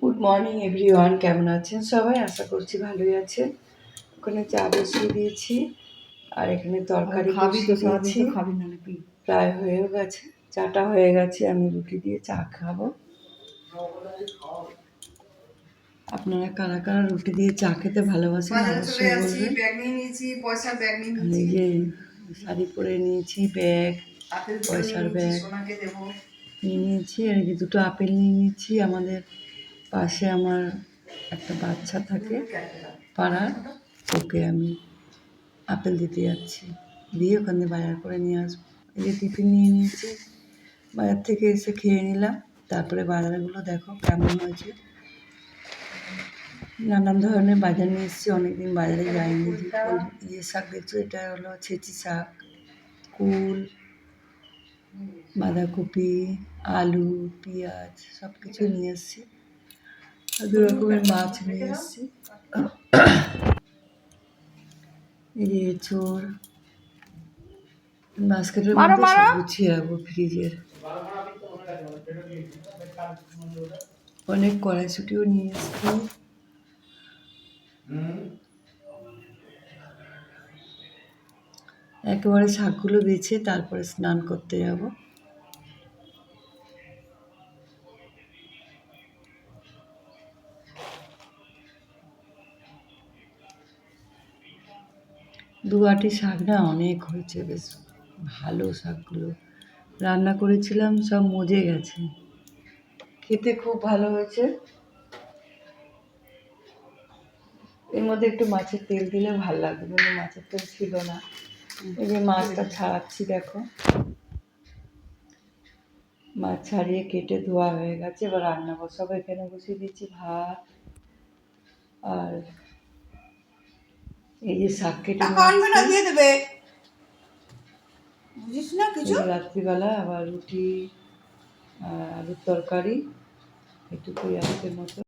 Good morning everyone কেমন আছেন সবাই? আশা করছি ভালোই আছেন। ওখানে চা বসিয়ে দিয়েছি আর এখানে তরকারি দিয়েছি। খাবি না নাকি? প্রায় হয়েও গেছে চাটা হয়ে গেছে আমি রুটি দিয়ে চা খাব। আপনারা কারা কারা রুটি দিয়ে চা খেতে ভালোবাসেন অবশ্যই বলবেন। নিয়েছি এই যে শাড়ি পরে নিয়েছি ব্যাগ আপেল পয়সার ব্যাগ। নিয়ে নিয়েছি আর কি দুটো আপেল নিয়ে নিয়েছি আমাদের পাশে আমার একটা বাচ্চা থাকে পাড়ার, ওকে আমি আপেল দিতে যাচ্ছি। দিয়ে ওখান বাজার করে নিয়ে আসব। এই যে টিফিন নিয়ে নিয়েছি। বাজার থেকে এসে খেয়ে নিলাম। তারপরে বাজারগুলো দেখো কেমন হয়েছে। নানান ধরনের বাজার নিয়ে এসেছি। অনেকদিন বাজারে যাইনি। ইয়ে শাক দেখছ? এটা হলো ছেঁচি শাক, কুল, বাঁধাকপি, আলু, পেঁয়াজ সব কিছু নিয়ে এসেছি। দু রকমের মাছ নিয়ে এসেছি। এঁচোড় বাস্কেটের মধ্যে গুছিয়ে রাখব ফ্রিজের। অনেক কড়াইশুটিও নিয়ে এসেছি। একেবারে শাকগুলো বেছে তারপরে স্নান করতে যাব। দু আটি শাক না অনেক হয়েছে, বেশ ভালো শাকগুলো। রান্না করেছিলাম, সব মজে গেছে। খেতে খুব ভালো হয়েছে। এর মধ্যে একটু মাছের তেল দিলে ভালো লাগবে কিন্তু মাছের তেল ছিল না। এই যে মাছটা ছাড়াচ্ছি, দেখো। মাছ ছাড়িয়ে কেটে ধোয়া হয়ে গেছে, এবার রান্না বসাবো। এখানে বসিয়ে দিচ্ছি ভাত আর এই যে শাক কেটে না দিয়ে দেবে। বুঝিস না কিছু? রাত্রিবেলা আবার রুটি আলুর তরকারি এটুকুই আজকের মতো।